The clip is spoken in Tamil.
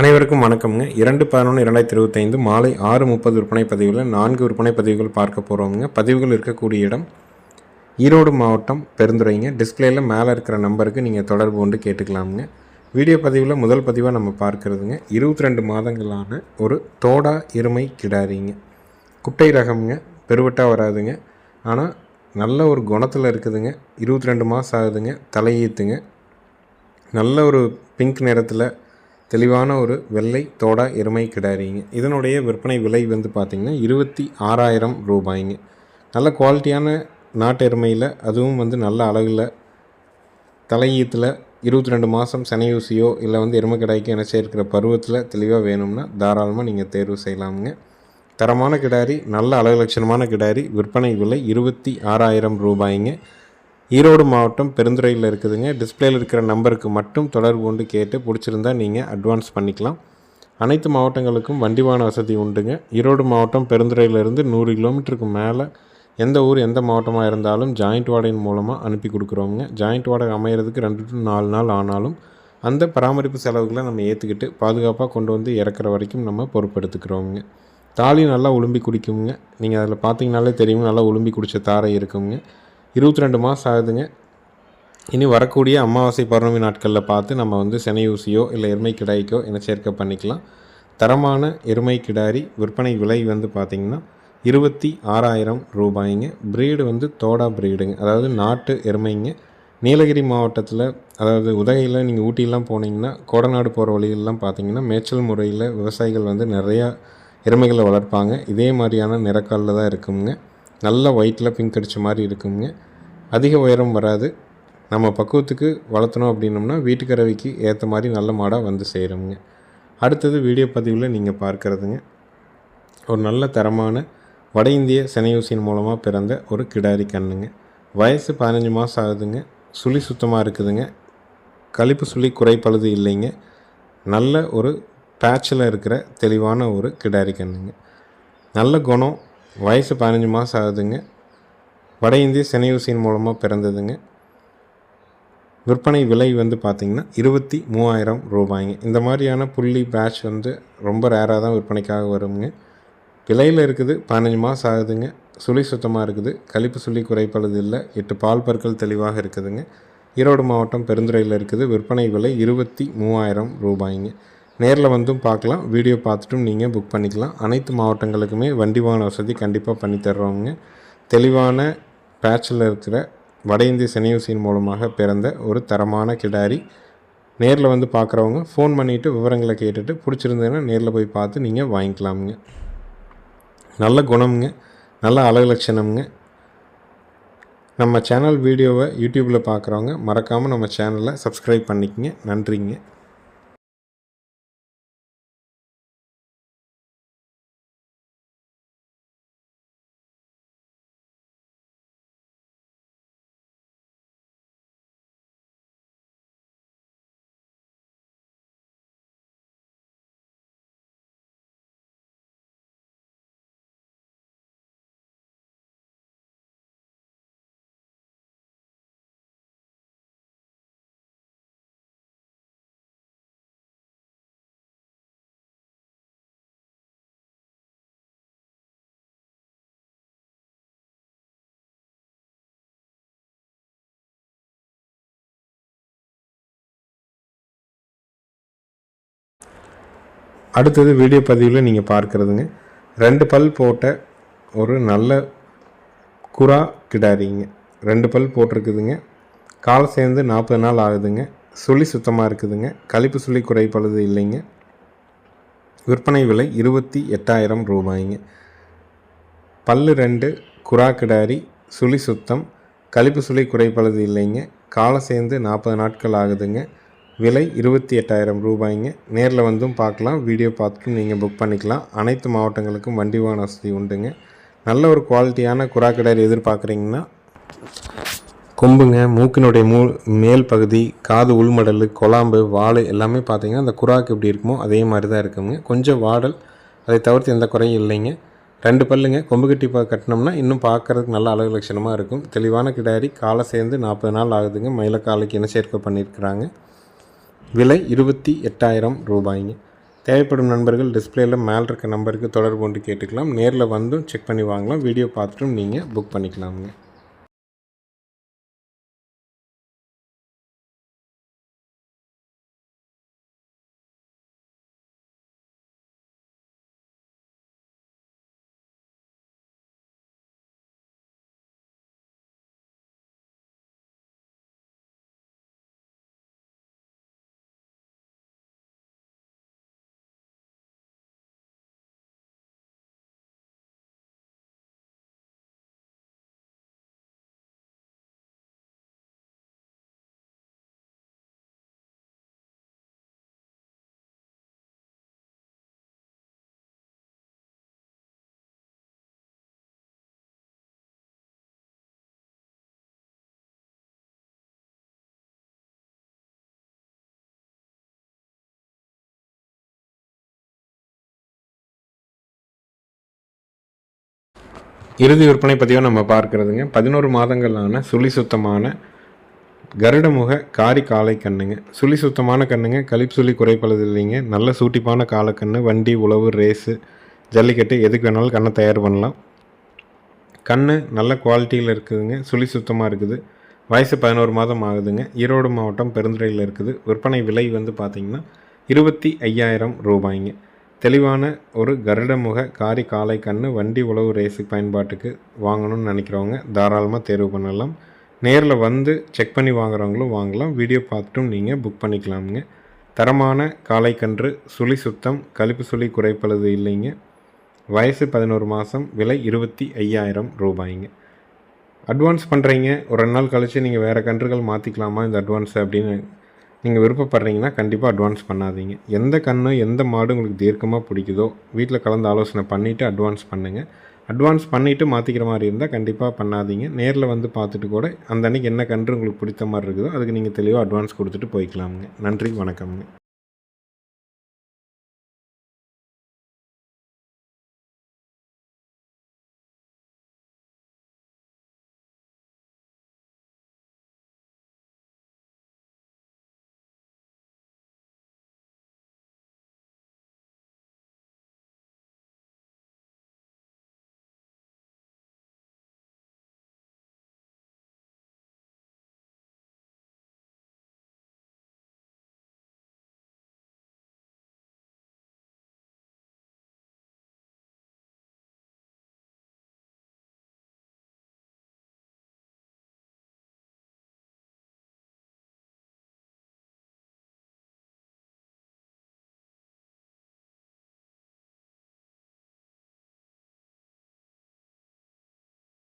அனைவருக்கும் வணக்கம்ங்க. இரண்டு பதினொன்று இரண்டாயிரத்தி இருபத்தைந்து மாலை ஆறு முப்பது விற்பனை பதிவில் நான்கு விற்பனை பதிவுகள் பார்க்க போகிறோங்க பதிவுகள் இருக்கக்கூடிய இடம் ஈரோடு மாவட்டம் பெருந்துறைங்க. டிஸ்பிளேயில் மேலே இருக்கிற நம்பருக்கு நீங்கள் தொடர்பு கொண்டு கேட்டுக்கலாமுங்க. வீடியோ பதிவில் முதல் பதிவாக நம்ம பார்க்குறதுங்க. இருபத்தி ரெண்டு மாதங்களான ஒரு தோடா இருமை கிடாரிங்க. குட்டை ரகம்ங்க பெருவட்டாக வராதுங்க. ஆனால் நல்ல ஒரு குணத்தில் இருக்குதுங்க. இருபத்தி ரெண்டு மாதம் ஆகுதுங்க. தலையீத்துங்க. நல்ல ஒரு பிங்க் நிறத்தில் தெளிவான ஒரு வெள்ளை தோடா எருமை கிடாரிங்க. இதனுடைய விற்பனை விலை வந்து பார்த்திங்கன்னா இருபத்தி ஆறாயிரம் ரூபாய்ங்க. நல்ல குவாலிட்டியான நாட்டு எருமையில் அதுவும் வந்து நல்ல அழகில் தலையீத்தில் இருபத்தி ரெண்டு மாதம் சனையூசியோ இல்லை வந்து எருமை கிடாய்க்கு என சேர்க்கிற பருவத்தில் தெளிவாக வேணும்னா தாராளமாக நீங்கள் தேர்வு செய்யலாமுங்க. தரமான கிடாரி நல்ல அழகு லட்சணமான கிடாரி விற்பனை விலை இருபத்தி ஆறாயிரம் ரூபாய்ங்க. ஈரோடு மாவட்டம் பெருந்துறையில் இருக்குதுங்க. டிஸ்பிளேயில் இருக்கிற நம்பருக்கு மட்டும் தொடர்பு கொண்டு கேட்டு பிடிச்சிருந்தா நீங்கள் அட்வான்ஸ் பண்ணிக்கலாம். அனைத்து மாவட்டங்களுக்கும் வண்டி வாகன வசதி உண்டுங்க. ஈரோடு மாவட்டம் பெருந்துறையிலிருந்து நூறு கிலோமீட்டருக்கு மேலே எந்த ஊர் எந்த மாவட்டமாக இருந்தாலும் ஜாயிண்ட் வாடகையின் மூலமாக அனுப்பி கொடுக்குறோங்க ஜாயிண்ட் வாடகை அமையிறதுக்கு ரெண்டு டு நாலு நாள் ஆனாலும் அந்த பராமரிப்பு செலவுகளை நம்ம ஏற்றுக்கிட்டு பாதுகாப்பாக கொண்டு வந்து இறக்குற வரைக்கும் நம்ம பொறுப்பெடுத்துக்கிறோங்க தாலி நல்லா உளும்பி குடிக்குங்க நீங்கள் அதில் பார்த்தீங்கனாலே தெரியும். நல்லா உளும்பி குடித்த தாரை இருக்குங்க இருபத்தி ரெண்டு மாதம் ஆகுதுங்க. இனி வரக்கூடிய அமாவாசை பௌர்ணமி நாட்களில் பார்த்து நம்ம வந்து செனையூசியோ இல்லை எருமை கிடாய்க்கோ என்ன சேர்க்கை பண்ணிக்கலாம். தரமான எருமை கிடாரி விற்பனை விலை வந்து பார்த்திங்கன்னா இருபத்தி ஆறாயிரம் ரூபாய்ங்க. ப்ரீடு வந்து தோடா ப்ரீடுங்க அதாவது நாட்டு எருமைங்க. நீலகிரி மாவட்டத்தில் அதாவது உதகையில் நீங்கள் ஊட்டியெல்லாம் போனீங்கன்னா கோடநாடு போகிற வழியிலலாம் பார்த்தீங்கன்னா மேய்ச்சல் முறையில் விவசாயிகள் வந்து நிறையா எருமைகளை வளர்ப்பாங்க. இதே மாதிரியான நிறக்காலில் தான் இருக்குங்க. நல்ல ஒயிட்டில் பிங்க் அடித்த மாதிரி இருக்குங்க. அதிக உயரம் வராது. நம்ம பக்குவத்துக்கு வளர்த்தணும் அப்படின்னோம்னா வீட்டுக்கறவைக்கு ஏற்ற மாதிரி நல்ல மாடாக வந்து சேருங்க அடுத்தது வீடியோ பதிவில் நீங்கள் பார்க்குறதுங்க. ஒரு நல்ல தரமான வட இந்திய செனையூசியின் மூலமாக பிறந்த ஒரு கிடாரி கண்ணுங்க. வயசு பதினஞ்சு மாதம் ஆகுதுங்க. சுழி சுத்தமாக இருக்குதுங்க. கழிப்பு சுழி குறைப்பழுது இல்லைங்க. நல்ல ஒரு பேட்சில் இருக்கிற தெளிவான ஒரு கிடாரி கண்ணுங்க. நல்ல குணம் வயசு பதினஞ்சு மாதம் ஆகுதுங்க. வட இந்திய செனையூசியின் மூலமாக பிறந்ததுங்க. விற்பனை விலை வந்து பார்த்திங்கன்னா இருபத்தி மூவாயிரம் ரூபாய்ங்க. இந்த மாதிரியான புள்ளி பேட்ச் வந்து ரொம்ப ரேராக தான் விற்பனைக்காக வருங்க. விலையில் இருக்குது பதினஞ்சு மாதம் ஆகுதுங்க. சுழி சுத்தமாக இருக்குது. கழிப்பு சுழி குறைப்பளது இல்லை. எட்டு பால் பற்கள் தெளிவாக இருக்குதுங்க. ஈரோடு மாவட்டம் பெருந்துறையில் இருக்குது. விற்பனை விலை இருபத்தி மூவாயிரம் ரூபாய்ங்க. நேரில் வந்தும் பார்க்கலாம். வீடியோ பார்த்துட்டும் நீங்கள் புக் பண்ணிக்கலாம். அனைத்து மாவட்டங்களுக்குமே வண்டி வாகன வசதி கண்டிப்பாக பண்ணி தர்றோங்க தெளிவான பேச்சில் இருக்கிற வட இந்திய செனியூசியின் மூலமாக பிறந்த ஒரு தரமான கிடாரி. நேரில் வந்து பார்க்குறவங்க ஃபோன் பண்ணிவிட்டு விவரங்களை கேட்டுட்டு பிடிச்சிருந்ததுன்னா நேரில் போய் பார்த்து நீங்கள் வாங்கிக்கலாமுங்க. நல்ல குணம்ங்க. நல்ல அழகு லட்சணம்ங்க நம்ம சேனல் வீடியோவை யூடியூப்பில் பார்க்குறவங்க மறக்காமல் நம்ம சேனலை சப்ஸ்கிரைப் பண்ணிக்கங்க. நன்றிங்க. அடுத்தது வீடியோ பதிவில் நீங்கள் பார்க்குறதுங்க. ரெண்டு பல் போட்ட ஒரு நல்ல குரா கிடாரிங்க. ரெண்டு பல் போட்டிருக்குதுங்க. காலை சேர்ந்து நாற்பது நாள் ஆகுதுங்க. சுழி சுத்தமாக இருக்குதுங்க. கழிப்பு சுழி குறைப்பழுது இல்லைங்க. விற்பனை விலை இருபத்தி எட்டாயிரம் ரூபாய்ங்க. பல்லு ரெண்டு குரா கிடாரி சுழி சுத்தம் கழிப்பு சுழி குறைப்பழுது இல்லைங்க. காலை சேர்ந்து நாற்பது நாட்கள் ஆகுதுங்க. விலை இருபத்தி எட்டாயிரம் ரூபாய்ங்க. நேரில் வந்தும் பார்க்கலாம் வீடியோ பார்த்துட்டும் நீங்கள் புக் பண்ணிக்கலாம். அனைத்து மாவட்டங்களுக்கும் வண்டி வாகன வசதி உண்டுங்க. நல்ல ஒரு குவாலிட்டியான குரா கிடாரி எதிர்பார்க்குறீங்கன்னா கொம்புங்க மூக்கினுடைய மூ மேல் பகுதி காது உள்மடல் கொலாம்பு வாழை எல்லாமே பார்த்தீங்கன்னா அந்த குராக்கு எப்படி இருக்குமோ அதே மாதிரி தான் இருக்குங்க. கொஞ்சம் வாடல் அதை தவிர்த்து எந்த குறையும் இல்லைங்க. ரெண்டு பல்லுங்க கொம்பு கட்டி பா கட்டினோம்னா இன்னும் பார்க்குறதுக்கு நல்ல அழகு லட்சணமாக இருக்கும். தெளிவான கிடாரி காலை சேர்ந்து நாற்பது நாள் ஆகுதுங்க. மயிலக்காலைக்கு என்ன சேர்க்கை பண்ணியிருக்கிறாங்க. விலை இருபத்தி எட்டாயிரம் ரூபாய்ங்க. தேவைப்படும் நண்பர்கள் டிஸ்பிளேயில் மேலே இருக்க நம்பருக்கு தொடர்பு கொண்டு கேட்டுக்கலாம். நேரில் வந்தும் செக் பண்ணி வாங்கலாம். வீடியோ பார்த்துட்டும் நீங்கள் புக் பண்ணிக்கலாமுங்க. இறுதி விற்பனை பதிவை நம்ம பார்க்குறதுங்க. பதினோரு மாதங்களான சுழி சுத்தமான கருடமுக காரி காலை கண்ணுங்க. சுழி சுத்தமான கண்ணுங்க கழிப்பு சுழி குறைப்பளது இல்லைங்க. நல்ல சூட்டிப்பான காலக்கண்ணு வண்டி உழவு ரேஸு ஜல்லிக்கட்டு எதுக்கு வேணாலும் கண்ணை தயார் பண்ணலாம். கண் நல்ல குவாலிட்டியில் இருக்குதுங்க. சுழி சுத்தமாக இருக்குது. வயசு பதினோரு மாதம் ஆகுதுங்க. ஈரோடு மாவட்டம் பெருந்துறையில் இருக்குது. விற்பனை விலை வந்து பார்த்திங்கன்னா இருபத்தி ஐயாயிரம் ரூபாய்ங்க. தெளிவான ஒரு கருடமுக காரி காலை கன்று வண்டி உழவு ரேஸு பயன்பாட்டுக்கு வாங்கணும்னு நினைக்கிறவங்க தாராளமாக தேர்வு பண்ணலாம். நேரில் வந்து செக் பண்ணி வாங்குறவங்களும் வாங்கலாம். வீடியோ பார்த்துட்டும் நீங்கள் புக் பண்ணிக்கலாமுங்க. தரமான காலைக்கன்று சுழி சுத்தம் கழிப்பு சுழி குறைப்பளது இல்லைங்க. வயசு பதினோரு மாதம் விலை இருபத்தி ஐயாயிரம் ரூபாய்ங்க. அட்வான்ஸ் பண்ணுறீங்க ஒரு ரெண்டு நாள் கழித்து நீங்கள் வேறு கன்றுகள் மாற்றிக்கலாமா இந்த அட்வான்ஸ் அப்படின்னு நீங்கள் விருப்பப்படுறீங்கன்னா கண்டிப்பாக அட்வான்ஸ் பண்ணாதீங்க. எந்த கன்று எந்த மாடு உங்களுக்கு தீர்க்கமாக பிடிக்குதோ வீட்டில் கலந்து ஆலோசனை பண்ணிவிட்டு அட்வான்ஸ் பண்ணுங்கள் அட்வான்ஸ் பண்ணிவிட்டு மாற்றிக்கிற மாதிரி இருந்தால் கண்டிப்பாக பண்ணாதீங்க. நேரில் வந்து பார்த்துட்டு கூட அந்த அன்றைக்கி என்ன கன்று உங்களுக்கு பிடித்த மாதிரி இருக்குதோ அதுக்கு நீங்கள் தெளிவாக அட்வான்ஸ் கொடுத்துட்டு போய்க்கலாமுங்க. நன்றி வணக்கம்ங்க.